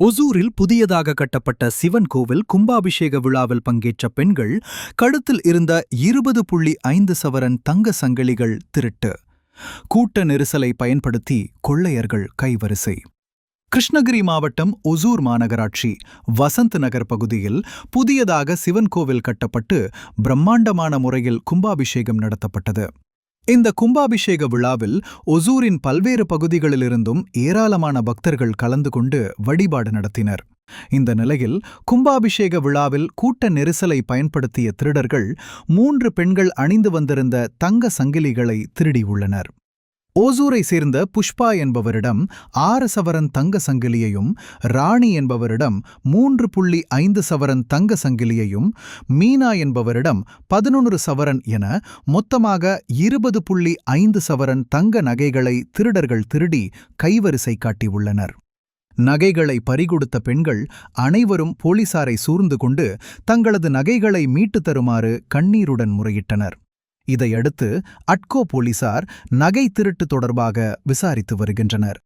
ஒசூரில் புதியதாக கட்டப்பட்ட சிவன் கோவில் கும்பாபிஷேக விழாவில் பங்கேற்ற பெண்கள் கழுத்தில் இருந்த இருபது புள்ளி ஐந்து சவரன் தங்க சங்கிலிகள் திருட்டு. கூட்ட நெரிசலை பயன்படுத்தி கொள்ளையர்கள் கைவரிசை. கிருஷ்ணகிரி மாவட்டம் ஒசூர் மாநகராட்சி வசந்த் நகர் பகுதியில் புதியதாக சிவன் கோவில் கட்டப்பட்டு பிரம்மாண்டமான முறையில் கும்பாபிஷேகம் நடத்தப்பட்டது. இந்த கும்பாபிஷேக விழாவில் ஒசூரின் பல்வேறு பகுதிகளிலிருந்தும் ஏராளமான பக்தர்கள் கலந்து கொண்டு வழிபாடு நடத்தினர். இந்த நிலையில் கும்பாபிஷேக விழாவில் கூட்ட நெரிசலை பயன்படுத்திய திருடர்கள் மூன்று பெண்கள் அணிந்து வந்திருந்த தங்க சங்கிலிகளை திருடியுள்ளனர் ஓசூரை சேர்ந்த புஷ்பா என்பவரிடம் ஆறு சவரன் தங்க சங்கிலியையும் ராணி என்பவரிடம் மூன்று புள்ளி ஐந்து சவரன் தங்க சங்கிலியையும் மீனா என்பவரிடம் பதினொன்று சவரன் என மொத்தமாக இருபது புள்ளி ஐந்து சவரன் தங்க நகைகளை திருடர்கள் திருடி கைவரிசை காட்டியுள்ளனர். நகைகளை பறிகொடுத்த பெண்கள் அனைவரும் போலீசாரை சூர்ந்து கொண்டு தங்களது நகைகளை மீட்டுத் தருமாறு கண்ணீருடன் முறையிட்டனர். இதையடுத்து அட்கோ போலீசார் நகை திருட்டு தொடர்பாக விசாரித்து வருகின்றனர்.